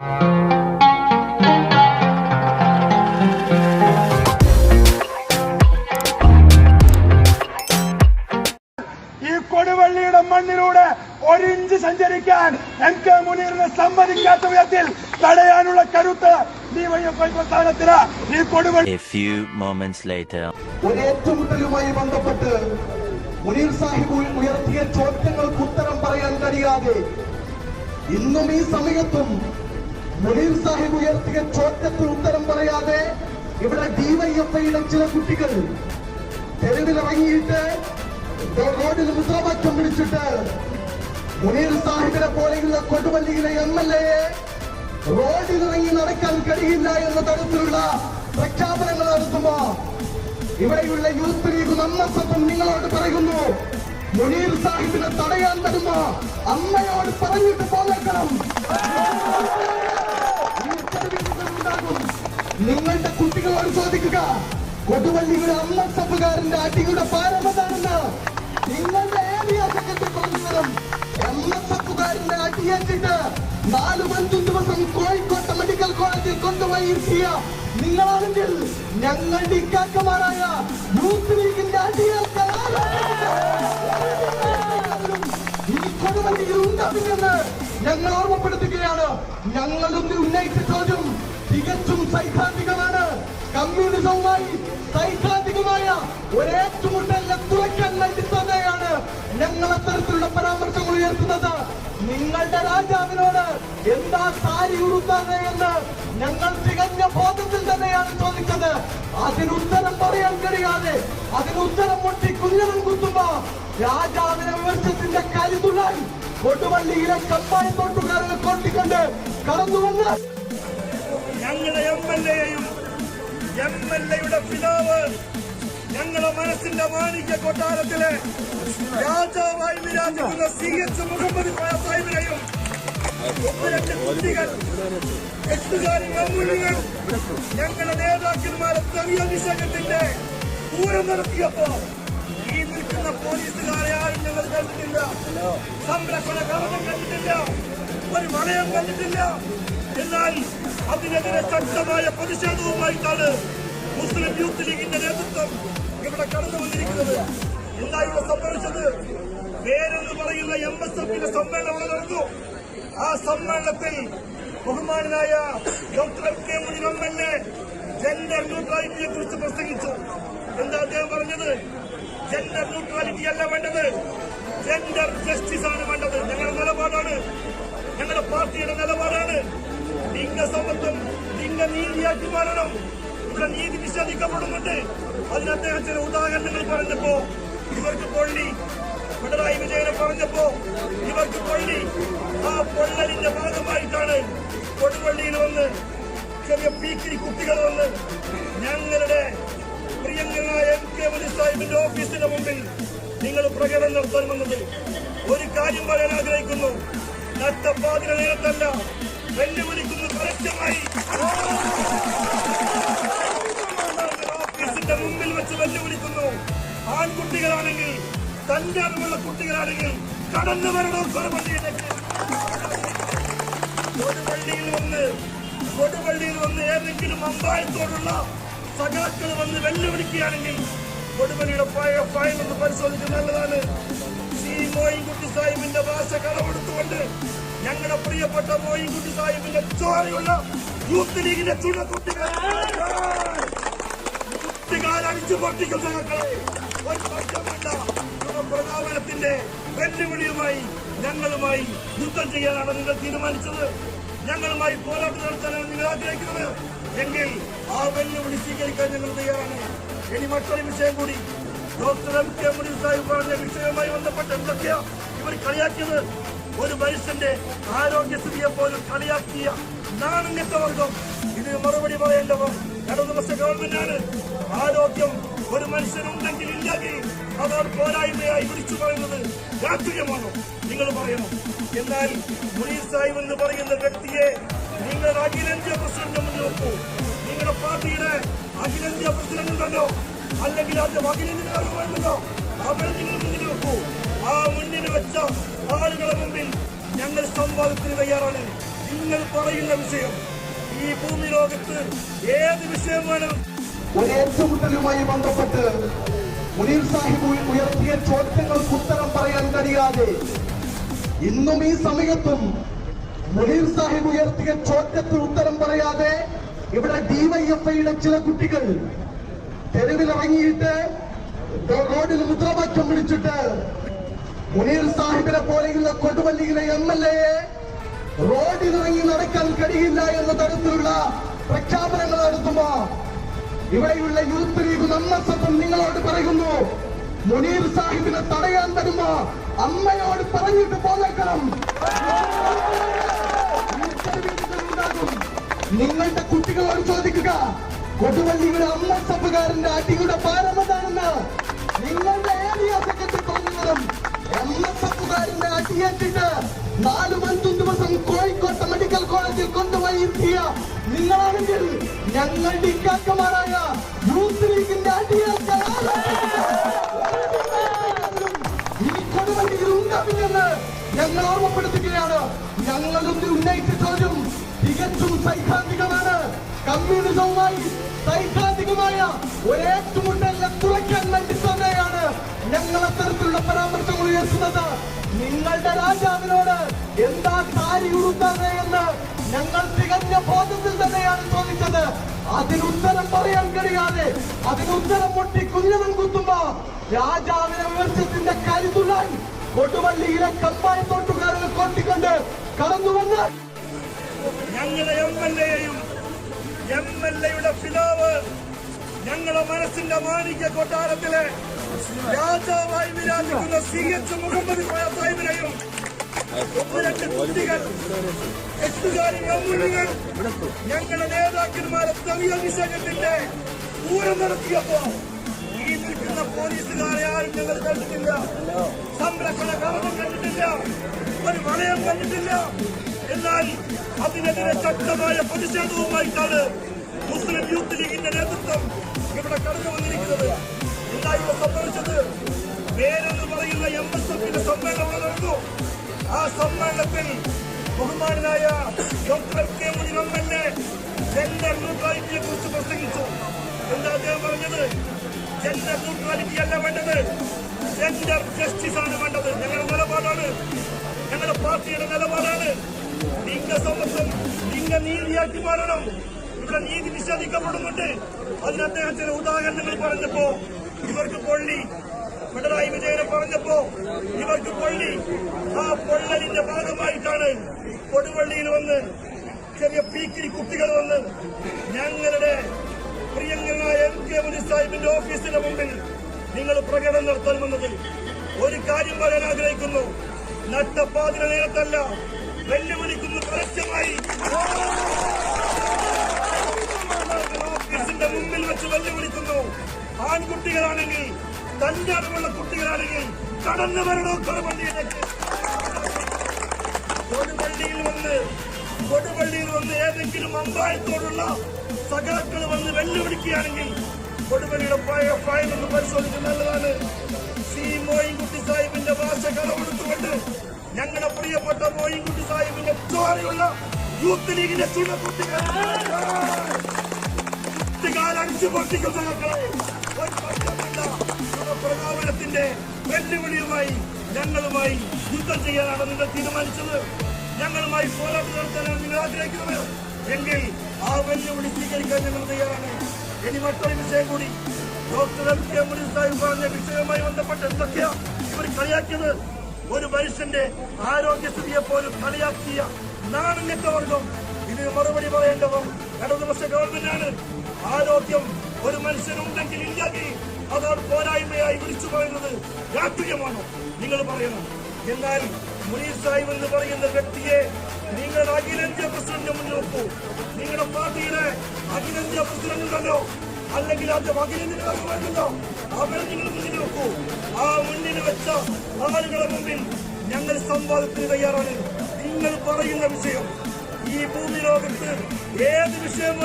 ഈ കൊടുവള്ളിയുടെ മണ്ണിലൂടെ ഒരിഞ്ച് സഞ്ചരിക്കാൻ എം കെ മുനീറിനെ സമ്മതിക്കാത്ത വിധത്തിൽ തടയാനുള്ള കരുത്ത് ഡിവൈഎഫ്ഐ പ്രസ്ഥാനത്തിന് ഈ Koduvally A few moments later. ഒരു ഏറ്റുമുട്ടലുമായി ബന്ധപ്പെട്ട് മുനീർ സാഹിബ് ഉയർത്തിയ ചോദ്യങ്ങൾക്ക് ഉത്തരം പറയാൻ കഴിയാതെ ഇന്നും ഈ സമയത്തും മുനീർ സാഹിബ് ഉയർത്തിയ ചോദ്യത്തിന് ഉത്തരം പറയാതെ ഇവിടെ ഡിവൈഎഫ്ഐയുടെ ചില കുട്ടികൾ തെരുവിലിറങ്ങിയിട്ട് റോഡിൽ മുദ്രാവാക്യം പിടിച്ചിട്ട് മുനീർ സാഹിബിനെ പോലെയുള്ള കൊടുവല്ലിയിലെ എം എൽ എയെ റോഡിലിറങ്ങി നടക്കാൻ കഴിയില്ല എന്ന തരത്തിലുള്ള പ്രഖ്യാപനങ്ങൾ നടത്തുമ്പോ ഇവിടെയുള്ള യൂത്ത് ലീഗ് നമ്മസത്വം നിങ്ങളോട് പറയുന്നു മുനീർ സാഹിബിനെ തടയാൻ വരുമ്പോ അമ്മയോട് പറഞ്ഞിട്ട് പോകണം ഉണ്ടാകും. നിങ്ങളുടെ കുട്ടികളോട് ചോദിക്കുക കൊടുവള്ളിയുടെ അമ്മസപ്പുകാരന്റെ അടിയുടെ പാരമതാണെന്ന് നിങ്ങളുടെ ഏരിയ സെക്രട്ടറി പറഞ്ഞു തരും എമ്മസപ്പുകാരന്റെ അടിയേറ്റിട്ട് നാല് അഞ്ചും ദിവസം കോഴിക്കോട്ടെ മെഡിക്കൽ കോളേജിൽ കൊണ്ടുപോയി ഇരുത്തിയ നിങ്ങളാണെങ്കിൽ ഞങ്ങളുടെ ഇക്കാക്കമാരായ യൂത്ത് ലീഗിന്റെ അടിയേൽക്കാൻ കൊടുവള്ളിയിൽ ഞങ്ങൾ ഓർമ്മപ്പെടുത്തുകയാണ്. ഞങ്ങൾ ഉന്നയിച്ച ചോദ്യം ഉയർത്തുന്നത് നിങ്ങളുടെ രാജാവിനോട് എന്താ സാരി ഉടുത്താതെ എന്ന് ഞങ്ങൾ തികഞ്ഞ ബോധത്തിൽ തന്നെയാണ് ചോദിച്ചത്. അതിനുത്തരം പറയാൻ കഴിയാതെ അതിനുത്തരം മുട്ടി കുഞ്ഞനം കുത്തുമ്പോ രാജാവിനെ വിമർശത്തിന്റെ കരുതുള്ളാൻ കൊടുവള്ളിയിലെ കപ്പായ തൊട്ടുകാരനെ കൊട്ടിക്കൊണ്ട് കടന്നു വന്ന് ഞങ്ങളുടെ എം എൽ എയും എം എൽ എയുടെ പിതാവ് ഞങ്ങളുടെ മനസ്സിന്റെ മാണിക്യ കൊട്ടാരത്തിലെ രാജാവായി വിരാജിക്കുന്ന സി എച്ച് മുഹമ്മദ് ഞങ്ങളുടെ നേതാക്കന്മാരെ തെറിയ നിഷേധത്തിന്റെ പൂരം നടത്തിയപ്പോ ഈ നിൽക്കുന്ന പോലീസുകാരെ ആരും ഞങ്ങൾ കണ്ടിട്ടില്ല. സംരക്ഷണ കവചം കണ്ടിട്ടില്ല. ഒരു വളയം കണ്ടിട്ടില്ല. എന്നാൽ അതിനെതിരെ ശക്തമായ പ്രതിഷേധവുമായിട്ടാണ് മുസ്ലിം യൂത്ത് ലീഗിന്റെ നേതൃത്വം ഇവിടെ കടന്നു വന്നിരിക്കുന്നത്. എന്താ ഇവിടെ സംഭവിച്ചത്. പേരെന്ന് പറയുന്ന എം എസ് എഫിന്റെ സമ്മേളനം നടന്നു. ആ സമ്മേളനത്തിൽ ബഹുമാനായ doctor M K Muni M L A gender ന്യൂട്രാലിറ്റിയെ കുറിച്ച് പ്രസംഗിച്ചു. എന്താ അദ്ദേഹം പറഞ്ഞത്? ജെൻഡർ ന്യൂട്രാലിറ്റി അല്ല വേണ്ടത്. ജെൻഡർ ജസ്റ്റിസ് ആണ് വേണ്ടത്. ഞങ്ങളുടെ നിലപാടാണ്. ഞങ്ങളുടെ പാർട്ടിയുടെ നിലപാടാണ്. ലിംഗസമത്വം ലിംഗനീതിയാക്കി മാറണം. ഇവിടെ നീതി നിഷേധിക്കപ്പെടുന്നുണ്ട്. അതിന് അദ്ദേഹം ചില ഉദാഹരണങ്ങൾ പറഞ്ഞപ്പോ ഇവർക്ക് പൊള്ളി. പിണറായി വിജയനെ പറഞ്ഞപ്പോ ഇവർക്ക് പൊള്ളി. ആ പൊള്ളലിന്റെ ഭാഗമായിട്ടാണ് കൊടുവള്ളിയിൽ വന്ന് ചെറിയ പീക്കിരി കുട്ടികൾ വന്ന് ഞങ്ങളുടെ പ്രിയങ്കരായ എം കെ മുനി സാഹിബിന്റെ ഓഫീസിന്റെ മുമ്പിൽ നിങ്ങൾ പ്രകടനം നടത്താൻ വന്നത്. ഒരു കാര്യം പറയാൻ ആഗ്രഹിക്കുന്നു. നഷ്ടപ്പാതിര നേരത്തല്ല വെല്ലുവിളിക്കുന്നു പരസ്യമായി ഓഫീസിന്റെ മുമ്പിൽ വെച്ച് വെല്ലുവിളിക്കുന്നു ആൺകുട്ടികളാണെങ്കിൽ തന്റെ അറിവുള്ള കുട്ടികളാണെങ്കിൽ കടന്നു വരണം കൊടുവള്ളിയിൽ വന്ന് കൊടുവള്ളിയിൽ വന്ന് ഏതെങ്കിലും അമ്പായത്തോടുള്ള സഖാക്കൾ വന്ന് വെല്ലുവിളിക്കുകയാണെങ്കിൽ കൊടുവള്ളിയുടെ പഴയ ഫയൽ ഒന്ന് പരിശോധിക്കുന്നത് നല്ലതാണ്. സി മോയിൻകുട്ടി സാഹിബിന്റെ ഭാഷ കടമെടുത്തുകൊണ്ട് ഞങ്ങളുടെ പ്രിയപ്പെട്ട മോയിൻകുട്ടി സാഹിബിന്റെ ചോരയുള്ള യൂത്ത് ലീഗിന്റെ ചുണക്കുട്ടികൾ പക്ഷം വേണ്ട നമ്മുടെ പ്രതാപനത്തിന്റെ വെല്ലുവിളിയുമായി ഞങ്ങളുമായി യുദ്ധം ചെയ്യാനാണ് നിങ്ങൾ തീരുമാനിച്ചത്. ഞങ്ങളുമായി പോരാട്ടം നടത്താനാണ് നിങ്ങൾ ആഗ്രഹിക്കുന്നത്. എങ്കിൽ ആ വെല്ലുവിളി സ്വീകരിക്കാൻ ഞങ്ങൾ തയ്യാറാണ്. ഇനി മറ്റൊരു വിഷയം കൂടി. ഡോക്ടർ എം കെ മുനി സാഹിബ് പറഞ്ഞ വിഷയവുമായി ബന്ധപ്പെട്ട് എന്തൊക്കെയാ ഇവർ കളിയാക്കിയത്? ഒരു മനുഷ്യന്റെ ആരോഗ്യസ്ഥിതിയെ പോലും കളിയാക്കിയ നാണങ്ങത്തെ വർഗം ഇതിന് മറുപടി പറയേണ്ടവർ ഇടതുപക്ഷ ഗവൺമെന്റാണ്. ആരോഗ്യം ഒരു മനുഷ്യനുണ്ടെങ്കിൽ ഇല്ലെങ്കിൽ അവർ പോരായ്മയായി വിളിച്ചു പറയുന്നത്. രാഷ്ട്രീയമാണോ? നിങ്ങൾ പറയണം? എന്നാൽ മുനീർ സാഹിബ് എന്ന് പറയുന്ന വ്യക്തിയെ നിങ്ങൾ അഖിലേന്ത്യാ പ്രസിഡന്റ് മുന്നിൽ വെക്കൂ. നിങ്ങളുടെ പാർട്ടിയുടെ അഖിലേന്ത്യാ പ്രസിഡന്റ് ഉണ്ടല്ലോ. അല്ലെങ്കിൽ അതിന്റെ അഖിലേന്ത്യാ അവരെ നിങ്ങൾ മുന്നിൽ വെക്കൂ. ആ മുന്നിൽ വെച്ച ആളുകളെ മുമ്പിൽ ഞങ്ങൾ സംവാദത്തിന് തയ്യാറാണ്. നിങ്ങൾ പറയുന്ന വിഷയം ഈ ഭൂമി ലോകത്ത് ഏത് വിഷയം വേണം ഒരു ഏറ്റുമുട്ടലുമായി ബന്ധപ്പെട്ട് മുനീർ സാഹിബ് ഉയർത്തിയ ചോദ്യങ്ങൾക്ക് ഉത്തരം പറയാൻ കഴിയാതെ ഇന്നും ഈ സമയത്തും മുനീർ സാഹിബ് ഉയർത്തിയ ചോദ്യത്തിന് ഉത്തരം പറയാതെ ഇവിടെ ഡിവൈഎഫ്ഐയുടെ ചില കുട്ടികൾ തെരുവിലിറങ്ങിയിട്ട് റോഡിൽ മുദ്രാവാക്യം വിളിച്ചിട്ട് മുനീർ സാഹിബിനെ പോലെയുള്ള കൊടുവല്ലിയിലെ എം എൽ എയെ റോഡിലിറങ്ങി നടക്കാൻ കഴിയില്ല എന്ന തരത്തിലുള്ള പ്രഖ്യാപനങ്ങൾ നടത്തുമ്പോ ഇവിടെയുള്ള യൂത്ത് ലീഗ് നമ്മസത്വം നിങ്ങളോട് പറയുന്നു. മുനീർ സാഹിബിനെ തടയാൻ വരുമ്പോ അമ്മയോട് പറഞ്ഞിട്ട് പോന്നേക്കണം. നിങ്ങളുടെ കുട്ടികളോട് ചോദിക്കുക കൊടുവള്ളിയുടെ അമ്മ സഭകാരന്റെ അടിയുടെ പാരമതാണെന്ന് നിങ്ങളുടെ ഏരിയ സെക്രട്ടറി പറഞ്ഞതും എഫുകാരന്റെ അടിയേറ്റിട്ട് നാലും അഞ്ചും ദിവസം മെഡിക്കൽ കോളേജിൽ കൊണ്ടുപോയി ലീഗിന്റെ ഉണ്ടാവില്ലെന്ന് ഞങ്ങൾ ഓർമ്മപ്പെടുത്തുകയാണ്. ഞങ്ങളുടെ തുറയ്ക്കാൻ വേണ്ടി ഞങ്ങൾ അത്തരത്തിലുള്ള പരാമർശങ്ങൾ ഉയർത്തുന്നത് നിങ്ങളുടെ രാജാവിനോട് എന്താ കാര്യം ഉടുത്തത് എന്ന് ഞങ്ങൾ തികഞ്ഞ ബോധത്തിൽ തന്നെയാണ് ചോദിച്ചത്. അതിനുത്തരം പറയാൻ കഴിയാതെ അതിനുത്തരം മുട്ടി കുഞ്ഞനം കുത്തുമ്പോ രാജാവിനെ വിമർശത്തിന്റെ കരുതുള്ളാൻ കൊടുവള്ളിയിലെ കപ്പായ തോട്ടുകാരനെ കൊട്ടിക്കൊണ്ട് കടന്നു വന്ന്. ഞങ്ങളുടെ എം എൽ എയും എം എൽ എയുടെ പിതാവ് ഞങ്ങളുടെ മനസ്സിന്റെ മാണിക്യ കൊട്ടാരത്തിലെ രാജാവായി വിരാജിക്കുന്ന സി എച്ച് മുഹമ്മദ് സാഹിബിനെയും ഞങ്ങളുടെ നേതാക്കന്മാരെ തെളിയഭിഷേകത്തിന്റെ പൂരം നടത്തിയപ്പോ ഈ സംരക്ഷണ എന്നാൽ അതിനെതിരെ ശക്തമായ പ്രതിഷേധവുമായിട്ടാണ് മുസ്ലിം യൂത്ത് ലീഗിന്റെ നേതൃത്വം ഇവിടെ കടന്നു വന്നിരിക്കുന്നത് പേരെന്ന് പറയുന്ന എം എസ് എഫിന്റെ സമ്മേളനം നടന്നു. ആ സമ്മേളനത്തിൽ ബഹുമാനായ doctor K Muni M L A gender ന്യൂട്രാലിറ്റിയെ കുറിച്ച് പ്രസംഗിച്ചു. എന്താ അദ്ദേഹം പറഞ്ഞത്? ജെൻഡർ ന്യൂട്രാലിറ്റി അല്ല വേണ്ടത്. ജെൻഡർ ജസ്റ്റിസ് ആണ് വേണ്ടത്. ഞങ്ങളുടെ നിലപാടാണ്. ഞങ്ങളുടെ പാർട്ടിയുടെ നിലപാടാണ്. ലിംഗസമത്വം ലിംഗനീതിയാക്കി മാറണം ഇവിടെ നീതി നിഷേധിക്കപ്പെടുന്നുണ്ട്. അതിന് അദ്ദേഹത്തിന് ഉദാഹരണങ്ങൾ പറഞ്ഞപ്പോ ഇവർക്ക് പൊള്ളി പിണറായി വിജയനെ പറഞ്ഞപ്പോ ഇവർക്ക് പൊള്ളി ആ പൊള്ളലിന്റെ ഭാഗമായിട്ടാണ് കൊടുവള്ളിയിൽ വന്ന് ചെറിയ പീക്കിരി കുട്ടികൾ വന്ന് ഞങ്ങളുടെ പ്രിയങ്കരനായ എം കെ മുനി സാഹിബിന്റെ ഓഫീസിന്റെ മുമ്പിൽ നിങ്ങൾ പ്രകടനം നടത്തണമെന്നതിൽ ഒരു കാര്യം പറയാൻ ആഗ്രഹിക്കുന്നു. നട്ടപ്പാതിര നേരത്തല്ല വെല്ലുവിളിക്കുന്നു പരസ്യമായി. ഓഫീസിന്റെ മുമ്പിൽ വെച്ച് വെല്ലുവിളിക്കുന്നു. ആൺകുട്ടികളാണെങ്കിൽ തന്റെ അറിവുള്ള കുട്ടികളാണെങ്കിൽ കടന്നു വരണോ കൊടുപള്ളിയിലേക്ക് കൊടുവള്ളിയിൽ വന്ന് കൊടുപള്ളിയിൽ വന്ന് ഏതെങ്കിലും അമ്പായത്തോടുള്ള സഖാക്കൾ വന്ന് വെല്ലുവിളിക്കുകയാണെങ്കിൽ കൊടുപള്ളിയുടെ പഴയ ഫയൽ ഒന്ന് പരിശോധിച്ച് നല്ലതാണ്. സി മോയിൻകുട്ടി സാഹിബിന്റെ ഭാഷ കടമെടുത്തുകൊണ്ട് ഞങ്ങളുടെ പ്രിയപ്പെട്ട മോയിൻകുട്ടി സാഹിബിന്റെ ചോരയുള്ള യൂത്ത് ലീഗിന്റെ ചുണക്കുട്ടികൾ കുട്ടികാലടിച്ചു പൊട്ടിക്കുന്ന മക്കളെ ഒരു പ്രതാപനത്തിന്റെ വെല്ലുവിളിയുമായി ഞങ്ങളുമായി യുദ്ധം ചെയ്യാനാണ് നിങ്ങൾ തീരുമാനിച്ചത് ഞങ്ങളുമായി പോരാട്ടം നടത്താനാണ് നിങ്ങൾ ആഗ്രഹിക്കുന്നത് എങ്കിൽ ആ വെല്ലുവിളി സ്വീകരിക്കാൻ ഞങ്ങൾ തയ്യാറാണ്. ഇനി മറ്റൊരു വിഷയം കൂടി ഡോക്ടർ എം കെ മുനി സാഹിബ് പറഞ്ഞ വിഷയവുമായി ബന്ധപ്പെട്ട് എന്തൊക്കെയാ ഇവർ കളിയാക്കിയത്? ഒരു മനുഷ്യന്റെ ആരോഗ്യസ്ഥിതിയെ പോലും കളിയാക്കിയ നാണഞ്ഞെട്ട വർഗം. ഇതിന് മറുപടി പറയേണ്ടവർ ഇടതുപക്ഷ ഗവൺമെന്റാണ് ആരോഗ്യം ഒരു മനുഷ്യനുണ്ടെങ്കിൽ ഇല്ലെങ്കിൽ അതോട് പോരായ്മയായി വിളിച്ചു പറയുന്നത്. രാഷ്ട്രീയമാണോ? നിങ്ങൾ പറയണം. എന്നാൽ മുനീർ സാഹിബ് എന്ന് പറയുന്ന വ്യക്തിയെ നിങ്ങളുടെ അഖിലേന്ത്യാ പ്രസിഡന്റ് മുന്നിൽ വെക്കൂ. നിങ്ങളുടെ പാർട്ടിയുടെ അഖിലേന്ത്യാ പ്രസിഡന്റ് ഉണ്ടല്ലോ. അല്ലെങ്കിൽ അത് അഖിലേന്ത്യോ അവരെ നിങ്ങൾ മുന്നിൽ വെക്കൂ. ആ മുന്നിൽ വെച്ച ആളുകളെ മുമ്പിൽ ഞങ്ങൾ സംവാദത്തിന് തയ്യാറാണ്. നിങ്ങൾ പറയുന്ന വിഷയം ഈ ഭൂമി ലോകത്ത് ഏത് വിഷയം